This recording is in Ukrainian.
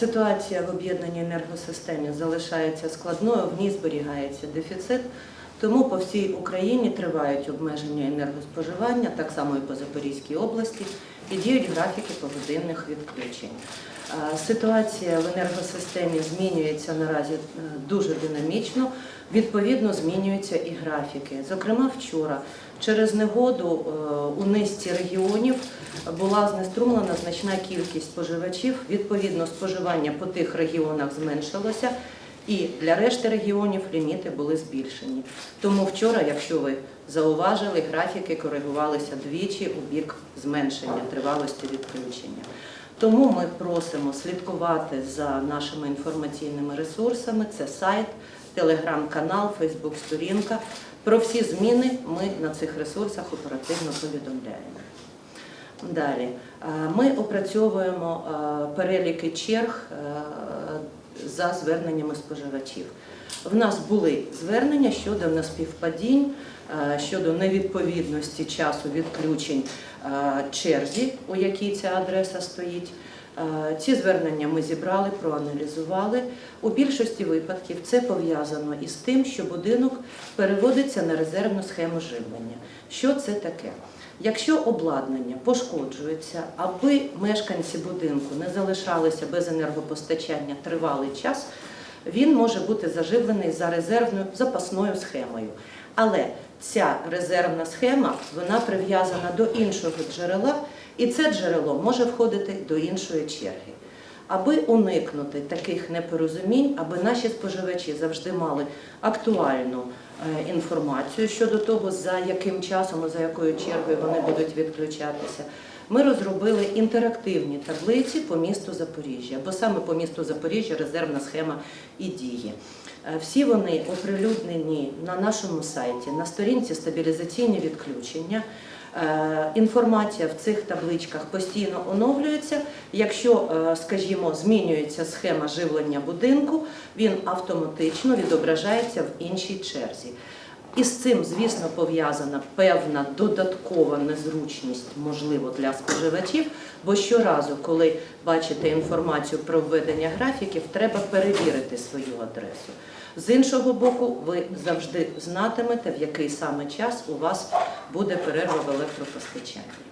Ситуація в об'єднаній енергосистемі залишається складною, в ній зберігається дефіцит. Тому по всій Україні тривають обмеження енергоспоживання, так само і по Запорізькій області, і діють графіки погодинних відключень. Е, Ситуація в енергосистемі змінюється наразі е, дуже динамічно. Відповідно, змінюються і графіки. Зокрема, вчора через негоду е, у низці регіонів була знеструмлена значна кількість споживачів. Відповідно, споживання по тих регіонах зменшилося, і для решти регіонів ліміти були збільшені. Тому вчора, якщо ви зауважили, графіки коригувалися двічі у бік зменшення тривалості відключення. Тому ми просимо слідкувати за нашими інформаційними ресурсами. Це сайт, телеграм-канал, фейсбук-сторінка. Про всі зміни ми на цих ресурсах оперативно повідомляємо. Далі Е, ми опрацьовуємо е, переліки черг е, за зверненнями споживачів. В нас були звернення щодо неспівпадінь, е, щодо невідповідності часу відключень е, черзі, у якій ця адреса стоїть. Е, Ці звернення ми зібрали, проаналізували. У більшості випадків це пов'язано із тим, що будинок переводиться на резервну схему живлення. Що це таке? Якщо обладнання пошкоджується, аби мешканці будинку не залишалися без енергопостачання тривалий час, він може бути заживлений за резервною запасною схемою. Але ця резервна схема вона прив'язана до іншого джерела, і це джерело може входити до іншої черги. Аби уникнути таких непорозумінь, аби наші споживачі завжди мали актуальну е, інформацію щодо того, за яким часом і за якою чергою вони будуть відключатися, ми розробили інтерактивні таблиці по місту Запоріжжя, бо саме по місту Запоріжжя резервна схема і діє. Е, Всі вони оприлюднені на нашому сайті, на сторінці стабілізаційні відключення. Е, Інформація в цих табличках постійно оновлюється. Якщо, е, скажімо, змінюється схема живлення будинку, він автоматично відображається в іншій черзі. І з цим, звісно, пов'язана певна додаткова незручність, можливо, для споживачів, бо щоразу, коли бачите інформацію про введення графіків, треба перевірити свою адресу. З іншого боку, ви завжди знатимете, в який саме час у вас буде перерва в електропостачанні.